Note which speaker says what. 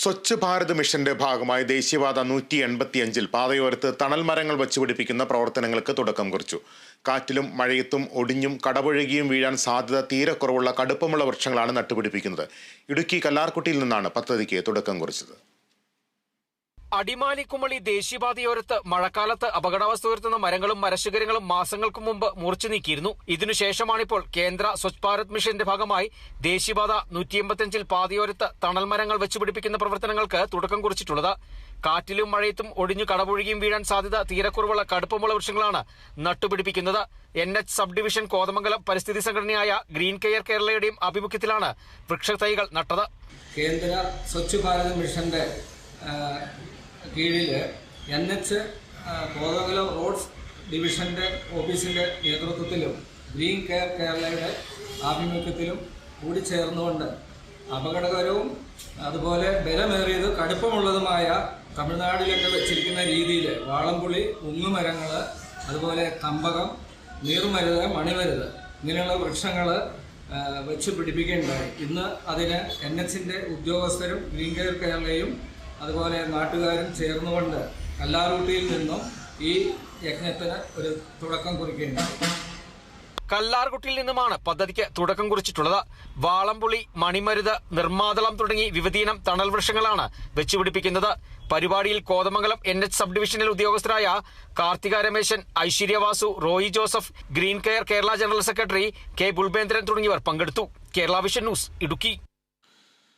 Speaker 1: സ്വച്ഛ് ഭാരത് മിഷന്റെ ഭാഗമായി ദേശീയപാത നൂറ്റി എൺപത്തിയഞ്ചിൽ പാതയോരത്ത് തണൽ മരങ്ങൾ വച്ചുപിടിപ്പിക്കുന്ന പ്രവർത്തനങ്ങൾക്ക് തുടക്കം കുറിച്ചു. കാറ്റിലും മഴയത്തും ഒടിഞ്ഞും കടപുഴകിയും വീഴാൻ സാധ്യത തീരെ കുറവുള്ള കടുപ്പമുള്ള വൃക്ഷങ്ങളാണ് നട്ടുപിടിപ്പിക്കുന്നത്. ഇടുക്കി കല്ലാർകുട്ടിയിൽ നിന്നാണ് പദ്ധതിക്ക് തുടക്കം കുറിച്ചത്.
Speaker 2: അടിമാലിക്കുമളി ദേശീയപാതയോരത്ത് മഴക്കാലത്ത് അപകടാവസ്ഥ ഉയർത്തുന്ന മരങ്ങളും മരശിഖരങ്ങളും മാസങ്ങൾക്കു മുമ്പ് മുറിച്ചു നീക്കിയിരുന്നു. ഇതിനുശേഷമാണിപ്പോൾ കേന്ദ്ര സ്വച്ഛ് ഭാരത് മിഷന്റെ ഭാഗമായി ദേശീയപാത നൂറ്റി എൺപത്തിയഞ്ചിൽ പാതയോരത്ത് തണൽ മരങ്ങൾ വെച്ചുപിടിപ്പിക്കുന്ന പ്രവർത്തനങ്ങൾക്ക് തുടക്കം കുറിച്ചിട്ടുള്ളത്. കാറ്റിലും മഴയത്തും ഒടിഞ്ഞു കടപുഴുകിയും വീഴാൻ സാധ്യത തീരക്കുറവുള്ള കടുപ്പമുള്ള വൃക്ഷങ്ങളാണ് നട്ടുപിടിപ്പിക്കുന്നത്. N H sub division Kothamangalam പരിസ്ഥിതി സംഘടനയായ ഗ്രീൻ കെയർ കേരളയുടെയും ആഭിമുഖ്യത്തിലാണ് വൃക്ഷത്തൈകൾ നട്ടത്.
Speaker 3: കേന്ദ്ര സ്വച്ഛ് ഭാരത് മിഷന്റെ കീഴിൽ എൻ എച്ച് കോതകല റോഡ്സ് ഡിവിഷന്റെ ഓഫീസിന്റെ നേതൃത്വത്തിലും ഗ്രീൻ കെയർ കേരളയുടെ ആഭിമുഖ്യത്തിലും കൂടി ചേർന്നുകൊണ്ട് അപകടകരവും അതുപോലെ ബലമേറിയത് കടുപ്പമുള്ളതുമായ തമിഴ്നാട്ടിലൊക്കെ വെച്ചിരിക്കുന്ന രീതിയിൽ വാളംപുളി ഉങ്ങുമരങ്ങൾ അതുപോലെ കമ്പകം നീർമരുത് മണിമരുത് ഇങ്ങനെയുള്ള വൃക്ഷങ്ങൾ വെച്ച് പിടിപ്പിക്കുകയുണ്ടായി ഇന്ന് അതിന് എൻ എച്ചിന്റെ ഉദ്യോഗസ്ഥരും ഗ്രീൻ കെയർ കേരളയും അതുപോലെ നാട്ടുകാരും ചേർന്നുകൊണ്ട് കല്ലാറൂട്ടിയിൽ നിന്നും ഈ യജ്ഞത്തിന് ഒരു തുടക്കം കുറിക്കുകയുണ്ടായി.
Speaker 2: കല്ലാർകുട്ടിയിൽ നിന്നുമാണ് പദ്ധതിക്ക് തുടക്കം കുറിച്ചിട്ടുള്ളത്. വാളംപുളി മണിമരുത് നിർമാതളം തുടങ്ങി വിവിധീനം തണൽ വൃക്ഷങ്ങളാണ് വെച്ചുപിടിപ്പിക്കുന്നത്. പരിപാടിയിൽ കോതമംഗലം എൻ എച്ച് സബ് ഡിവിഷനിൽ ഉദ്യോഗസ്ഥരായ Karthika Rameshan Aishwaryavasu Roy Joseph green care Kerala general secretary K. ബുൾബേന്ദ്രൻ തുടങ്ങിയവർ പങ്കെടുത്തു. Kerala vision news Idukki.